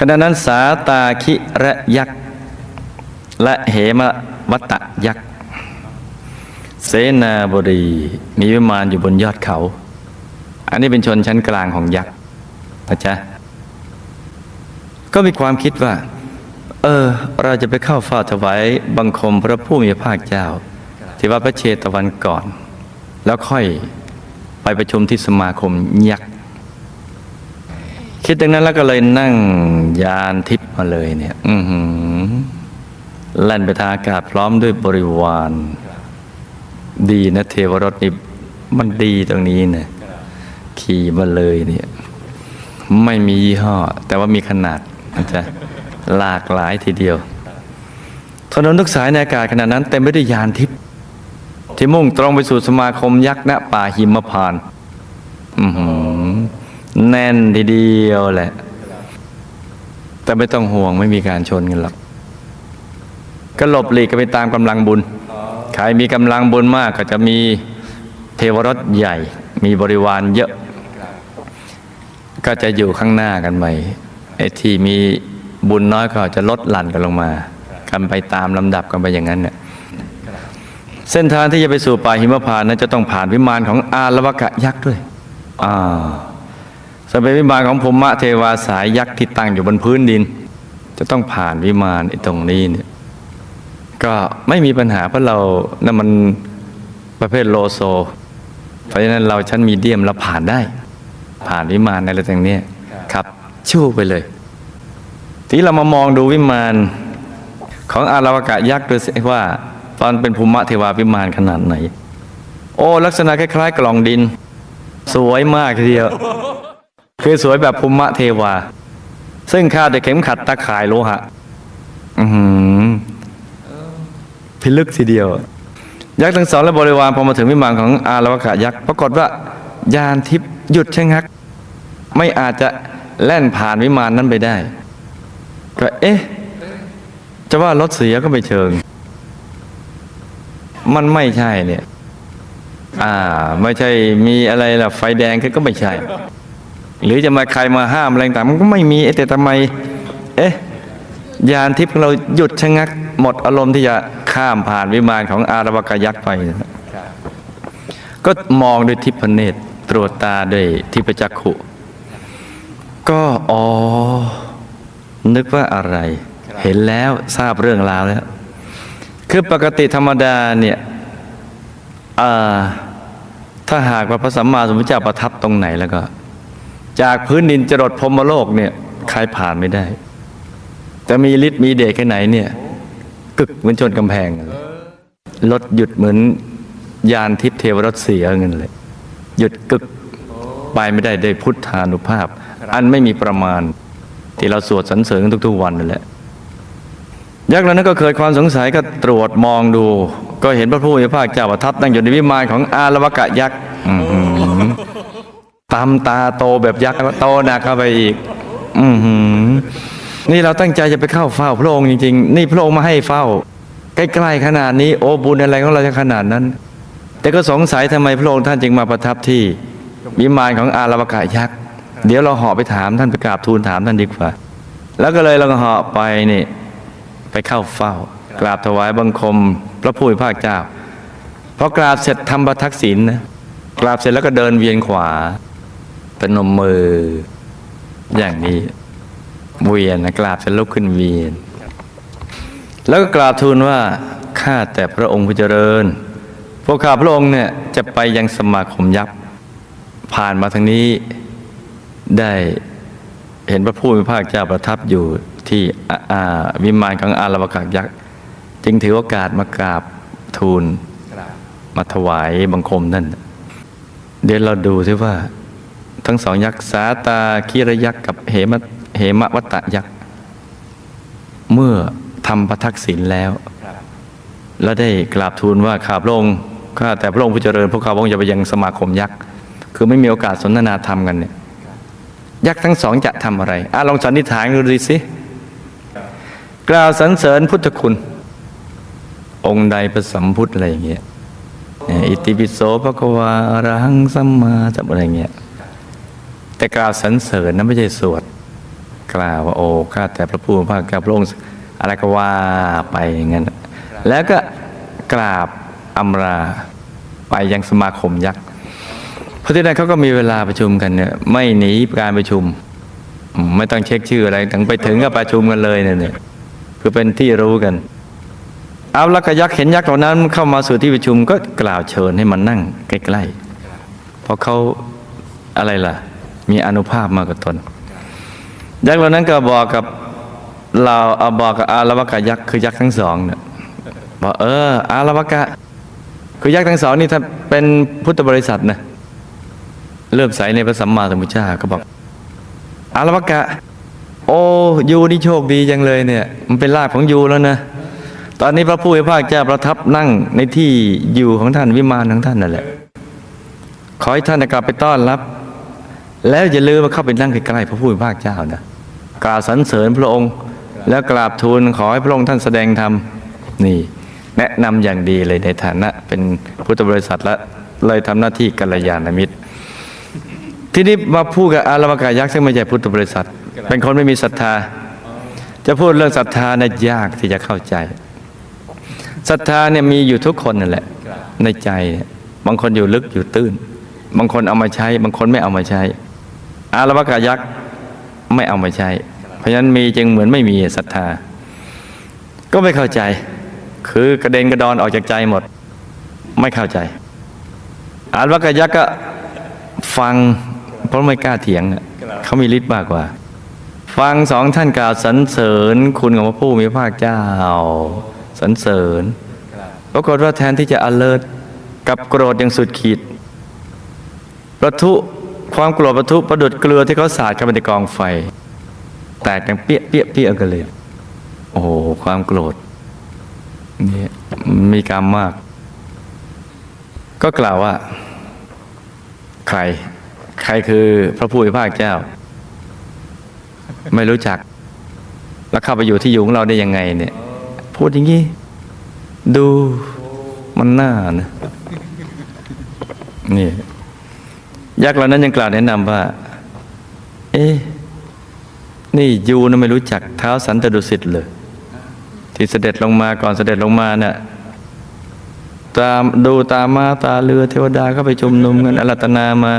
ขณะนั้นสาตาคิระยักษ์และเหมวัตตยักษ์เสนาบดีมีวิมานอยู่บนยอดเขา อันนี้เป็นชนชั้นกลางของยักษ์นะจ๊ะก็มีความคิดว่า เออ เราจะไปเข้าเฝ้าถวายบังคมพระผู้มีพระภาคเจ้า ที่วัดพระเชตวันก่อน แล้วค่อยไปประชุมที่สมาคมยักษ์ คิดดังนั้นแล้วก็เลยนั่งยานทิพย์มาเลยเนี่ย อือหือแล่นไปทางอากาศพร้อมด้วยบริวาร ดีนะเทวรถนี่มันดีตรงนี้เนี่ยขี่มาเลยเนี่ย ไม่มียี่ห้อ แต่ว่ามีขนาดนะจ๊ะหลากหลายทีเดียวถนนทุกสายในอากาศขณะนั้นเต็มไปด้วยยานทิพย์ที่มุ่งตรงไปสู่สมาคมยักษ์ณป่าหิมพานต์อื้อหือ แน่นทีเดียวแหละ แต่ไม่ต้องห่วงไม่มีการชนกันหรอกก็หลบหลีกกันไปตามกำลังบุญ ใครมีกำลังบุญมากก็จะมีเทวรถใหญ่ มีบริวารเยอะ ก็จะอยู่ข้างหน้ากันไปไอ้ที่มีบุญน้อยก็จะลดหลั่นกันลงมา กันไปตามลำดับกันไปอย่างนั้นเนี่ยเส้นทางที่จะไปสู่ป่าหิมพานต์นั้นจะต้องผ่านวิมานของอาลวกะยักษ์ด้วย อ่า สเป็นวิมานของภูมะเทวาสายยักษ์ที่ตั้งอยู่บนพื้นดิน จะต้องผ่านวิมานไอ้ตรงนี้เนี่ยก็ไม่มีปัญหาเพราะเรานั่นมันประเภทโลโซ เพราะฉะนั้นเราชั้นมีเดียมเราผ่านได้ ผ่านวิมานอะไรต่างเนี้ยครับชู่ไปเลย ทีเรามามองดูวิมานของอาราวกะยักษ์ดูสิว่าตอนเป็นภูมิเทวาวิมานขนาดไหน โอ้ ลักษณะคล้ายๆ กล่องดิน สวยมากทีเดียว คือสวยแบบภูมิเทวา ซึ่งคาดด้วยเข็มขัดตะข่ายโลหะ อือหือพิลึกทีเดียว ยักษ์ทั้งสองและบริวารพอมาถึงวิมานของอาราวกะยักษ์ปรากฏว่ายานทิพย์หยุดชะงัก ไม่อาจจะแล่นผ่านวิมานนั้นไปได้ก็เอ๊ะ จะว่ารถเสียก็ไม่เชิง มันไม่ใช่เนี่ย อ่า ไม่ใช่มีอะไรล่ะไฟแดงขึ้นก็ไม่ใช่ หรือจะมาใครมาห้ามอะไรต่างมันก็ไม่มีแต่ทำไม เอ๊ะยานทิพย์ของเราหยุดชะงัก หมดอารมณ์ที่จะข้ามผ่านวิมานของอารวกยักษ์ไปก็มองด้วยทิพเนตรตรวจตาด้วยทิพจักขุ ก็อ๋อนึกว่าอะไร เห็นแล้วทราบเรื่องราวแล้ว คือปกติธรรมดาเนี่ยถ้าหากว่าพระสัมมาสัมพุทธเจ้าประทับตรงไหนแล้วก็ จากพื้นดินจรดพรมโลกเนี่ยใครผ่านไม่ได้จะมีฤทธิ์มีเดชแค่ไหนเนี่ยกึกเหมือนชนกำแพงรถหยุดเหมือนยานทิพเทวรถเสียเงินเลย หยุดกึกไปไม่ได้ด้วยพุทธานุภาพ อันไม่มีประมาณ ที่เราสวดสรรเสริญทุกๆวันนั่นแหละยักษ์เหล่านั้นก็เกิดความสงสัยก็ตรวจมองดู ก็เห็นพระผู้มีพระภาคเจ้าประทับนั่งอยู่ในวิมานของอารวกะยักษ์ ตามตาโตแบบยักษ์โตหนักเข้าไปอีก อือหือ นี่เราตั้งใจจะไปเข้าเฝ้าพระองค์จริงๆ นี่พระองค์มาให้เฝ้า ใกล้ๆขนาดนี้โอ้บุญอะไรของเราจะขนาดนั้น แต่ก็สงสัยทำไมพระองค์ท่านจึงมาประทับที่วิมานของอารวกะยักษ์ เดี๋ยวเราเหาะไปถามท่านไปกราบทูลถามท่านดีกว่า แล้วก็เลยเราก็เหาะไปนี่ ไปเข้าเฝ้า กราบถวายบังคม พระผู้มีพระภาคเจ้าพอกราบเสร็จทำประทักษิณนะกราบเสร็จแล้วก็เดินเวียนขวา เป็นนมมืออย่างนี้เวียนนะกราบเสร็จลุกขึ้นเวียน แล้วก็กราบทูลว่าข้าแต่พระองค์ผู้เจริญ พวกข้าพระองค์เนี่ยจะไปยังสมาคมยักษ์ผ่านมาทางนี้ได้เห็นพระผู้มีพระภาคเจ้าประทับอยู่ที่วิมานของอารวกะยักษ์จึงถือโอกาสมากราบทูลมาถวายบังคมนั่น เดี๋ยวเราดูซิว่า ทั้งสองยักษ์สาตาคีรยักษ์กับเหมะเหมวัตตยักษ์ เมื่อทำประทักษิณแล้ว แล้วได้กราบทูลว่าข้าพระองค์ข้าแต่พระองค์ผู้เจริญพวกข้าพระองค์จะไปยังสมาคมยักษ์คือไม่มีโอกาสสนทนาธรรมกันเนี่ยยักษ์ทั้งสองจะทำอะไรอะลองสันนิษฐานดูดิสิกล่าวสรรเสริญพุทธคุณ องค์ใดประสัมพุทธอะไรอย่างเงี้ยอิติปิโสภะควาอรหังสัมมาสัมอะไรเงี้ย แต่กล่าวสรรเสริญนั้นไม่ใช่สวด กล่าวว่าโอ้ข้าแต่พระผู้พระเจ้าพระองค์อะไรก็ว่าไปอย่างนั้นแล้วก็กราบอำลาไปยังสมาคมยักษ์เพราะที่นั่นเขาก็มีเวลาประชุมกันเนี่ยไม่หนีการประชุม ไม่ต้องเช็คชื่ออะไรถึงไปถึงก็ประชุมกันเลยเนี่ยคือเป็นที่รู้กัน เอาละก็ยักษ์เห็นยักษ์เหล่านั้น เข้ามาสู่ที่ประชุมก็กล่าวเชิญให้มันนั่งใกล้ๆเพราะเขาอะไรล่ะ มีอนุภาพมากกว่าตน ยักษ์เหล่านั้นก็บอกกับเราเอาบอกกับอาลวกะยักษ์คือยักษ์ทั้งสองเนี่ยบอกเออ อาลวกะ คือยักษ์ทั้งสองนี่ถ้าเป็นพุทธบริษัทนะเริ่มใสในพระสัมมาสัมพุทธเจ้าก็บอก อาลวกะ โอ้ยูนี่โชคดีจังเลยเนี่ย มันเป็นลาภของยูแล้วนะตอนนี้พระผู้เป็นพระเจ้าประทับนั่งในที่อยู่ของท่านวิมานของท่านนั่นแหละ ขอให้ท่านกลับไปต้อนรับ แล้วอย่าลืมมาเข้าไปนั่งใกล้ๆพระผู้เป็นพระเจ้านะกราบสรรเสริญพระองค์ แล้วกราบทูลขอให้พระองค์ท่านแสดงธรรมนี่แนะนำอย่างดีเลยในฐานะเป็นพุทธบริษัทและเลยทำหน้าที่กัลยาณมิตร ทีนี้มาพูดกับอารามกายักษ์ซึ่งไม่ใช่พุทธบริษัท เป็นคนไม่มีศรัทธา จะพูดเรื่องศรัทธาเนี่ยยากที่จะเข้าใจศรัทธาเนี่ยมีอยู่ทุกคนนั่นแหละ ในใจ บางคนอยู่ลึกอยู่ตื้น บางคนเอามาใช้ บางคนไม่เอามาใช้ อารวากายักษ์ไม่เอามาใช้ เพราะฉะนั้นมีจึงเหมือนไม่มีศรัทธา ก็ไม่เข้าใจ คือกระเด็นกระดอนออกจากใจหมด ไม่เข้าใจ อารวากายักษ์ก็ฟังเพราะไม่กล้าเถียงเขามีฤทธิ์มากกว่า ฟังสองท่านกล่าวสรรเสริญคุณของพระผู้มีพระภาคเจ้าสรรเสริญปรากฏว่าแทนที่จะ alert กับโกรธอย่างสุดขีดประทุ ความโกรธประทุประดุดเกลือที่เขาสาดเข้าไปในกองไฟ แตกกันเปี้ยเปี้ยเปี้ยกันเลย โอ้โหความโกรธนี่มีกรรมมาก ก็กล่าวว่า ใคร ใครคือพระผู้เป็นพระเจ้า ไม่รู้จัก แล้วเข้าไปอยู่ที่อยู่ของเราได้ยังไง เนี่ย พูดอย่างนี้ ดูมันน่านะนี่ ยักษ์เหล่านั้นยังกล่าวแนะนำว่า เอ๊ะนี่ยูนะไม่รู้จักเท้าสันตดุสิตเลย ที่เสด็จลงมาก่อนเสด็จลงมาเนี่ยตามดูตามาตาเรือเทวดาก็ไปชุมนุมกันอรัตนามา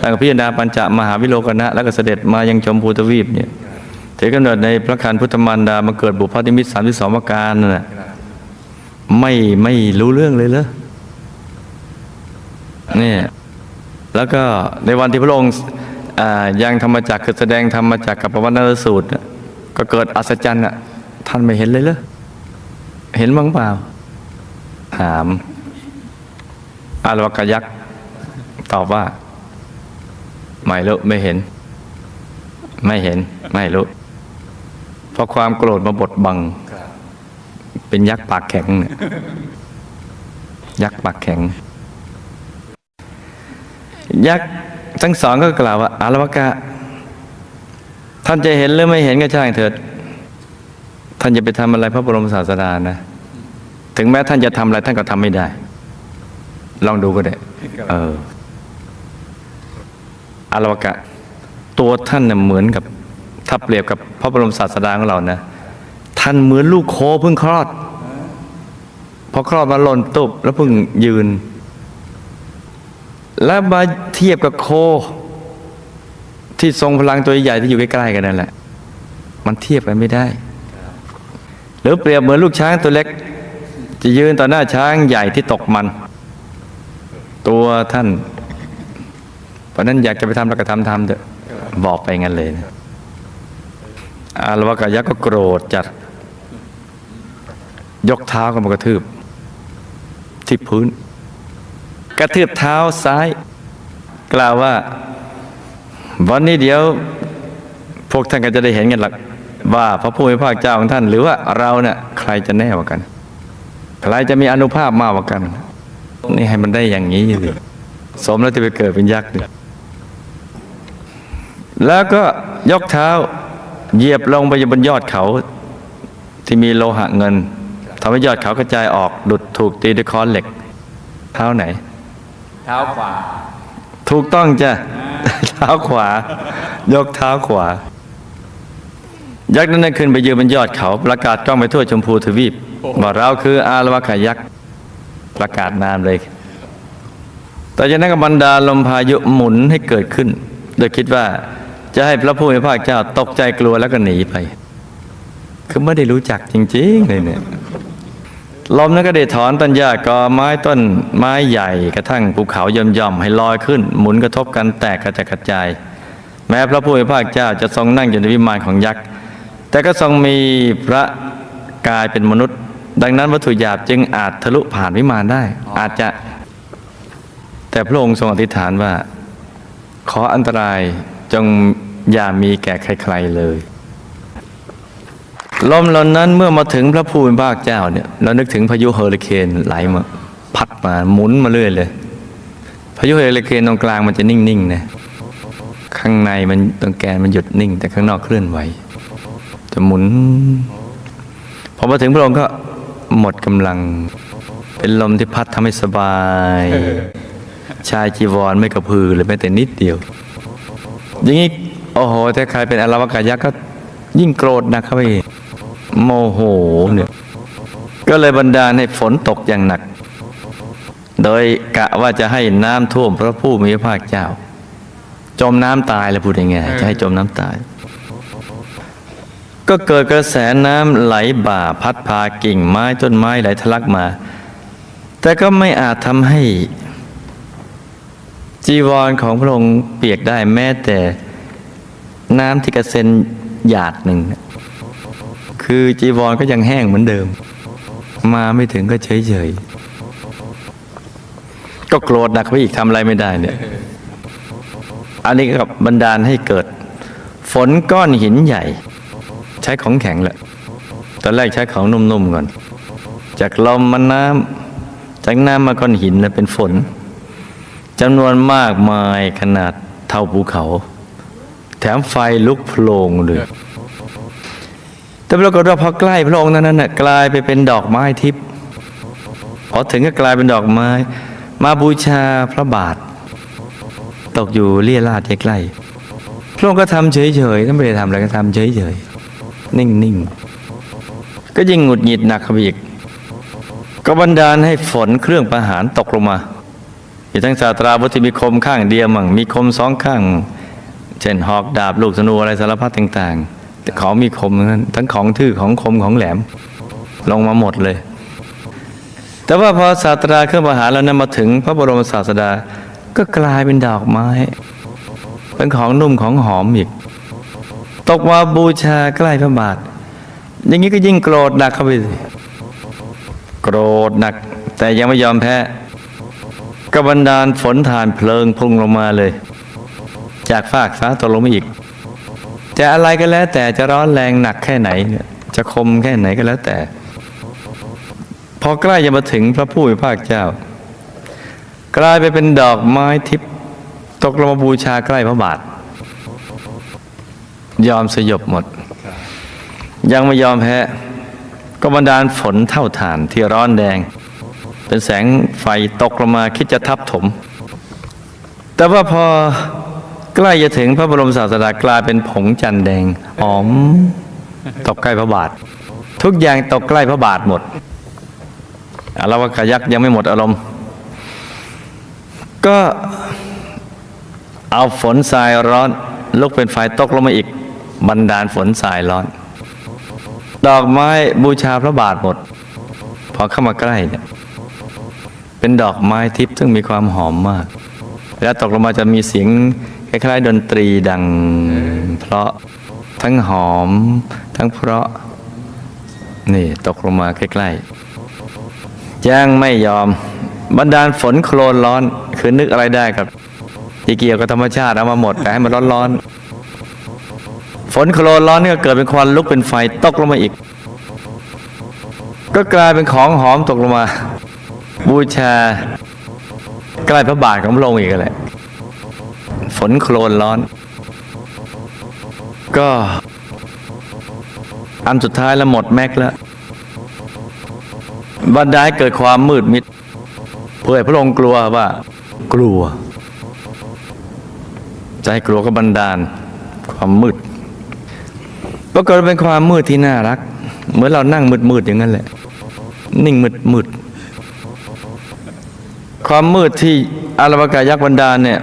ทางพิจารณาปัญจมหาวิโลกนะ แล้วก็เสด็จมายังชมพูทวีปเนี่ยถือกำเนิดในพระคันพุทธมารดามาเกิดบุพพนิมิตสามที่สองประการนั่นน่ะไม่ไม่รู้เรื่องเลยเหรอเนี่ย แล้วก็ในวันที่พระองค์อ่ายังธรรมจักรคือแสดงธรรมจักรกับปวัตนสูตรน่ะก็เกิดอัศจรรย์อะท่านไม่เห็นเลยเหรอเห็นบ้างเปล่า ถามอารวกยักษ์ตอบว่า ไม่รู้ไม่เห็น ไม่เห็น ไม่รู้เพราะความโกรธมาบดบัง เป็นยักษ์ปากแข็งเนี่ยยักษ์ปากแข็ง ยักษ์ทั้งสองก็กล่าวว่าอารวกะ ท่านจะเห็นหรือไม่เห็นก็ช่างเถิด ท่านจะไปทำอะไรพระบรมศาสดานะ ถึงแม้ท่านจะทำอะไรท่านก็ทำไม่ได้ ลองดูก็ได้ เอออารวกะ ตัวท่านเน่ยเหมือนกับถ้าเปรียบกับพระบรมศาสดาของเรานะท่านเหมือนลูกโคเพิ่งคลอดพอคลอดมาหล่นตุบแล้วเพิ่งยืน แล้วมาเทียบกับโค ที่ทรงพลังตัวใหญ่ที่อยู่ใกล้ๆกันนั่นแหละ มันเทียบกันไม่ได้ หรือเปรียบเหมือนลูกช้างตัวเล็ก จะยืนต่อหน้าช้างใหญ่ที่ตกมัน ตัวท่าน เพราะนั้นอยากจะไปทำแล้วก็ทำทำเถอะบอกไปงั้นเลยนะอารวากายักษ์ก็โกรธจัด ยกเท้ากันมากระทืบ ที่พื้น กระทืบเท้าซ้าย กล่าวว่า วันนี้เดี๋ยว พวกท่านก็จะได้เห็นกันหลักว่าพระผู้เป็นพระเจ้าของท่าน หรือว่าเราเนี่ยใครจะแน่กว่ากัน ใครจะมีอนุภาพมากกว่ากัน นี่ให้มันได้อย่างนี้สิสมแล้วที่ไปเกิดเป็นยักษ์เนี่ยแล้วก็ยกเท้าเหยียบลงไปบนยอดเขา ที่มีโลหะเงินทำให้ยอดเขากระจายออกดุดถูกตีด้วยค้อนเหล็ก เท้าไหน เท้าขวา ถูกต้องจ้ะเท้าขวา ยกเท้าขวา ยักษ์นั้นได้ขึ้นไปยืนบนยอดเขาประกาศกล้องไปทั่วชมพูทวีปว่าเราคืออารวากายักษ์ประกาศนามเลยแต่จากนั้นก็บรรดาลมพายุหมุนให้เกิดขึ้น โดยคิดว่าจะให้พระผู้มีพระภาคเจ้าตกใจกลัวแล้วก็หนีไป คือไม่ได้รู้จักจริง ๆ เลยเนี่ย ลมนั้นก็ได้ถอนต้นหญ้ากอไม้ต้นไม้ใหญ่กระทั่งภูเขาย่อมๆให้ลอยขึ้น หมุนกระทบกันแตกกระจายกระจาย แม้พระผู้มีพระภาคเจ้าจะทรงนั่งอยู่ในวิมานของยักษ์แต่ก็ทรงมีพระกายเป็นมนุษย์ ดังนั้นวัตถุหยาบจึงอาจทะลุผ่านวิมานได้ อาจจะ แต่พระองค์ทรงอธิษฐานว่า ขออันตรายจงอย่ามีแก่ใคร ๆเลย ลมเหล่านั้นเมื่อมาถึงพระผู้เป็นภาคเจ้าเนี่ยเรานึกถึงพายุเฮอริเคนไหลมาพัดมาหมุนมาเรื่อยเลย พายุเฮอริเคนตรงกลางมันจะนิ่งๆนะข้างในมันตรงแกนมันหยุดนิ่ง แต่ข้างนอกเคลื่อนไหว จะหมุนพอมาถึงพระองค์ก็หมดกำลัง เป็นลมที่พัดทำให้สบาย ชายจีวรไม่กระพือเลยแม้แต่นิดเดียว อย่างนี้โอ้โหถ้าใครเป็นอารวกายักษ์ก็ยิ่งโกรธนักเข้าไปอีก โมโหเนี่ยก็เลยบันดาลให้ฝนตกอย่างหนัก โดยกะว่าจะให้น้ำท่วมพระผู้มีพระภาคเจ้า จมน้ำตายแล้วพูดยังไงจะให้จมน้ำตาย ก็เกิดกระแสน้ำไหลบ่าพัดพากิ่งไม้ต้นไม้ไหลทะลักมา แต่ก็ไม่อาจทำให้จีวรของพระองค์เปียกได้แม้แต่น้ำที่กระเซ็นหยาดหนึ่ง คือจีวรก็ยังแห้งเหมือนเดิม มาไม่ถึงก็เฉยเฉยๆก็โกรธหนักไปอีกทำอะไรไม่ได้เนี่ย อันนี้ก็บบันดาลให้เกิด ฝนก้อนหินใหญ่ ใช้ของแข็งแหละ ตอนแรกใช้ของนุ่มๆก่อน จากลมมาน้ำจากน้ำมาก้อนหินแล้วเป็นฝนจำนวนมากมายขนาดเท่าภูเขา แถมไฟลุกโพลงเลย แต่ปรากฏว่าพอใกล้พระองค์นั้นน่ะกลายไปเป็นดอกไม้ทิพย์พอถึงก็กลายเป็นดอกไม้ มาบูชาพระบาท ตกอยู่เลี่ยราดใกล้ๆพระองค์ก็ทำเฉยๆท่านไม่ได้ทำอะไรก็ทำเฉยๆนิ่งๆ ก็ยิ่งหงุดหงิดหนักเข้าไปอีก ก็บันดาลให้ฝนเครื่องประหารตกลงมาอีกทั้งศาสตราวุธที่มีคมข้างเดียวมั่งมีคมสองข้าง เช่นหอกดาบลูกธนูอะไรสารพัดต่างๆ ของมีคมทั้งนั้นทั้งของทื่อของคมของแหลม ลงมาหมดเลย แต่ว่าพอศาสตราเครื่องประหารแล้วนั้นมาถึงพระบรมศาสดาก็กลายเป็นดอกไม้ เป็นของนุ่มของหอมอีก ตกมาบูชาใกล้พระบาท อย่างนี้ก็ยิ่งโกรธหนักเข้าไปสิโกรธหนัก แต่ยังไม่ยอมแพ้กบันดาลฝนทานเพลิงพุ่งลงมาเลย จากฟากฟ้าตกลงมาอีก จะอะไรก็แล้ว แต่จะร้อนแรงหนักแค่ไหนเนี่ยจะคมแค่ไหนก็แล้วแต่ พอใกล้จะมาถึงพระผู้มีพระภาคเจ้า กลายไปเป็นดอกไม้ทิพย์ตกลงมาบูชาใกล้พระบาท ยอมสยบหมด ยังไม่ยอมแพ้ก็บันดาลฝนเท่าฐานที่ร้อนแดง เป็นแสงไฟตกลงมาคิดจะทับถม แต่ว่าพอ ใกล้จะถึงพระบรมศาสดากลายเป็นผงจันแดงหอมตกใกล้พระบาท ทุกอย่างตกใกล้พระบาทหมดอารวากายักยังไม่หมดอารมณ์ ก็เอาฝนทรายร้อนลุกเป็นไฟตกลงมาอีกบันดาลฝนทรายร้อน ดอกไม้บูชาพระบาทหมด พอเข้ามาใกล้เนี่ยเป็นดอกไม้ทิพย์ซึ่งมีความหอมมาก แล้วตกลงมาจะมีเสียง คล้ายๆ ดนตรีดัง เพราะทั้งหอม ทั้งเพราะ นี่ตกลงมาใกล้ๆยังไม่ยอมบันดาลฝนโคลนร้อน คือนึกอะไรได้กับที่เกี่ยวกับธรรมชาติเอามาหมดแต่ให้มันร้อนๆฝนโคลนร้อนนี่ก็เกิดเป็นควันลุกเป็นไฟตกลงมาอีก ก็กลายเป็นของหอมตกลงมา บูชาใกล้พระบาทของพระองค์อีกแหละ ฝนโคลนร้อน ก็อันสุดท้ายแล้วหมดแม็กซ์แล้วบันไดเกิดความมืดมิด เพื่อให้พระองค์กลัวว่า กลัวจะให้กลัวก็บันดาล ความมืดปรากฏว่าเป็นความมืดที่น่ารัก เหมือนเรานั่งมืดๆอย่างนั้นแหละ นิ่งมืดๆความมืดที่อารวากายักษ์บรรดาลเนี่ย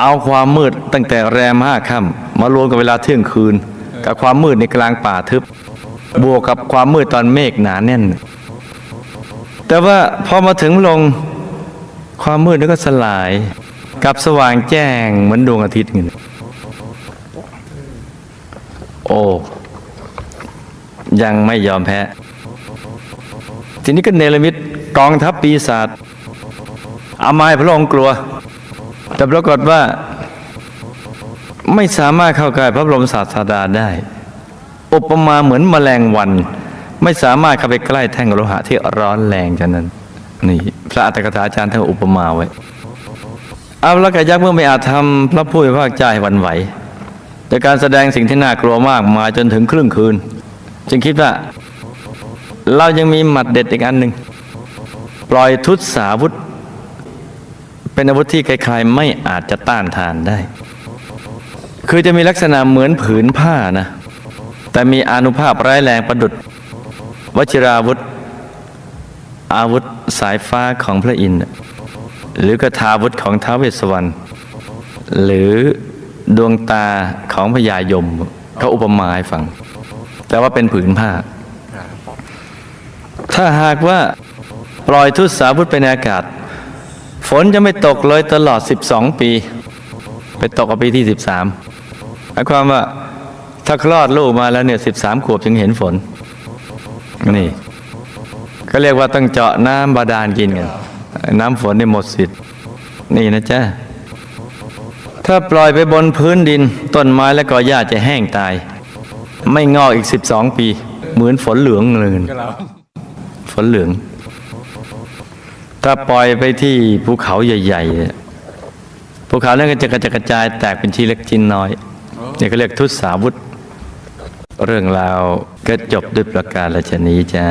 เอาความมืดตั้งแต่แรมห้าค่ำมารวมกับเวลาเที่ยงคืน กับความมืดในกลางป่าทึบบวกกับความมืดตอนเมฆหนาแน่น แต่ว่าพอมาถึงลงความมืดนั้นก็สลายกับสว่างแจ้งเหมือนดวงอาทิตย์เงี้โอ้ยังไม่ยอมแพ้ ทีนี้ก็เนรมิตกองทัพปีศาจเอามาให้พระองค์กลัว แต่ปรากฏว่าไม่สามารถเข้าใกล้พระบรมศาสดาได้ อุปมาเหมือนแมลงวัน ไม่สามารถเข้าไปใกล้แท่งโลหะที่ร้อนแรงฉะนั้น นี่ พระอัตถกถาอาจารย์ท่านอุปมาไว้อาแล้วกยักษ์เมื่อไม่อาจทำพระผู้เป็นพระเจ้าให้วันไหวโดยการแสดงสิ่งที่น่ากลัวมากมายจนถึงครึ่งคืน จึงคิดว่า เรายังมีหมัดเด็ดอีกอันหนึ่งปล่อยทุตสาวุธ เป็นอาวุธที่ใครๆไม่อาจจะต้านทานได้ คือจะมีลักษณะเหมือนผืนผ้านะ แต่มีอนุภาพร้ายแรงประดุดวชิราวุธ อาวุธสายฟ้าของพระอินทร์หรือกระทาวุธของท้าวเวสสวรรณหรือดวงตาของพญายมเขาอุปมาให้ฟัง แต่ว่าเป็นผืนผ้า ถ้าหากว่าปล่อยทุตสาวุธไปในอากาศ ฝนจะไม่ตกเลยตลอด 12 ปี ไปตกปีที่ 13หมายความว่าถ้าคลอดลูกมาแล้วเนี่ย 13 ขวบจึงเห็นฝน นี่ก็เรียกว่าต้องเจาะน้ำบาดาลกินกันน้ำฝนได้หมดสิทธิ์ นี่นะจ๊ะถ้าปล่อยไปบนพื้นดิน ต้นไม้และกอหญ้าจะแห้งตาย ไม่งอกอีก 12 ปี เหมือนฝนเหลืองเลยฝนเหลือง ถ้าปล่อยไปที่ภูเขาใหญ่ๆเนี่ยภูเขานั้นก็จะกระจดกระจายแตกเป็นชิ้นเล็กชิ้นน้อยนี่ก็เรียกทุตสาวุธ เรื่องราวก็จบด้วยประการราชนี้จ้า